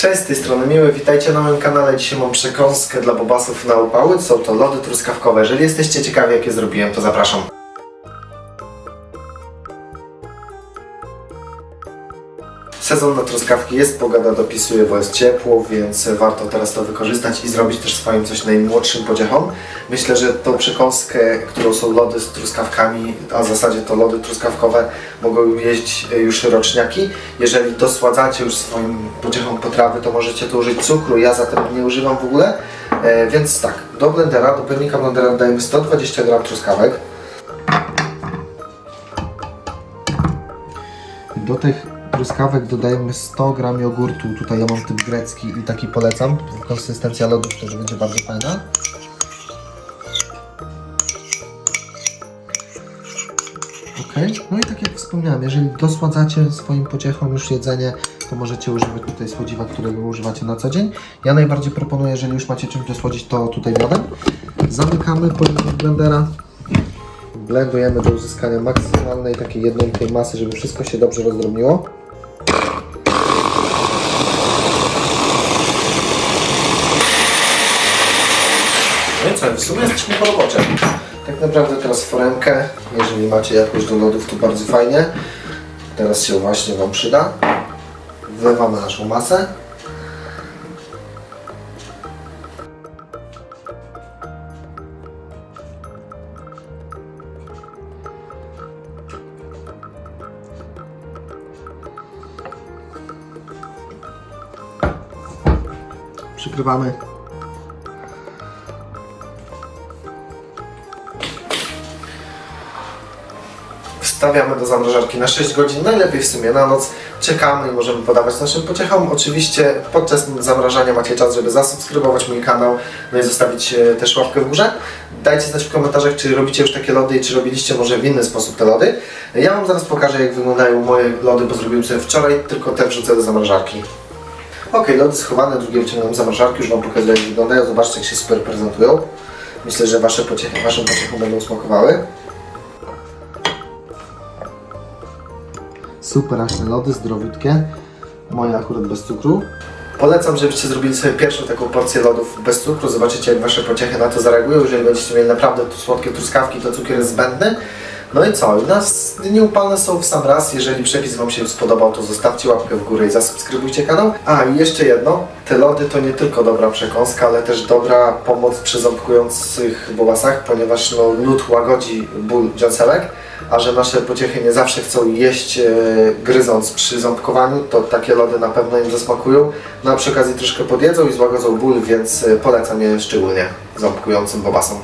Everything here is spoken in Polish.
Cześć, z tej strony Miły, witajcie na moim kanale. Dzisiaj mam przekąskę dla bobasów na upały. Są to lody truskawkowe. Jeżeli jesteście ciekawi jakie zrobiłem, to zapraszam. Sezon na truskawki jest, pogoda dopisuje, bo jest ciepło, więc warto teraz to wykorzystać i zrobić też swoim coś najmłodszym podziechom. Myślę, że tą przekąskę, którą są lody z truskawkami, a w zasadzie to lody truskawkowe, mogą jeść już roczniaki. Jeżeli dosładzacie już swoim podziechom potrawy, to możecie tu użyć cukru. Ja zatem nie używam w ogóle. E, więc tak, do blendera, do pojemnika blendera dajemy 120 g truskawek. Do tych truskawek dodajemy 100 g jogurtu. Tutaj ja mam typ grecki i taki polecam. Konsystencja lodów też będzie bardzo fajna. Ok, no i tak jak wspomniałem, jeżeli dosładzacie swoim pociechom już jedzenie, to możecie używać tutaj słodziwa, którego używacie na co dzień. Ja najbardziej proponuję, jeżeli już macie czymś dosłodzić, to tutaj miodem. Zamykamy pojemnik blendera. Blendujemy do uzyskania maksymalnej takiej jednolitej masy, żeby wszystko się dobrze rozdrobniło. Co, w sumie jesteśmy po. Tak naprawdę teraz foremkę, jeżeli macie jakąś do lodów, to bardzo fajnie. Teraz się właśnie Wam przyda. Wlewamy naszą masę. Przykrywamy wstawiamy do zamrażarki na 6 godzin, najlepiej w sumie na noc. Czekamy i możemy podawać naszym pociechom. Oczywiście podczas zamrażania macie czas, żeby zasubskrybować mój kanał, no i zostawić e, też łapkę w górze. Dajcie znać w komentarzach, czy robicie już takie lody i czy robiliście może w inny sposób te lody. Ja Wam zaraz pokażę, jak wyglądają moje lody, bo zrobiłem sobie wczoraj, tylko te wrzucę do zamrażarki. Ok, lody schowane, drugie wyciągnąłem z zamrażarki, już Wam pokazuję jak wyglądają, zobaczcie jak się super prezentują. Myślę, że Wasze pociechy, Waszym pociechom będą smakowały. Super aśne lody, zdrowiutkie. Moje akurat bez cukru. Polecam, żebyście zrobili sobie pierwszą taką porcję lodów bez cukru. Zobaczycie, jak wasze pociechy na to zareagują. Jeżeli będziecie mieli naprawdę słodkie truskawki, to cukier jest zbędny. No i co? Nas dni upalne są w sam raz. Jeżeli przepis Wam się spodobał, to zostawcie łapkę w górę i zasubskrybujcie kanał. A i jeszcze jedno. Te lody to nie tylko dobra przekąska, ale też dobra pomoc przy ząbkujących bobasach, ponieważ no, lód łagodzi ból dziąsełek. A że nasze pociechy nie zawsze chcą jeść e, gryząc przy ząbkowaniu, to takie lody na pewno im zasmakują. No a przy okazji troszkę podjedzą i złagodzą ból, więc e, polecam je szczególnie ząbkującym bobasom.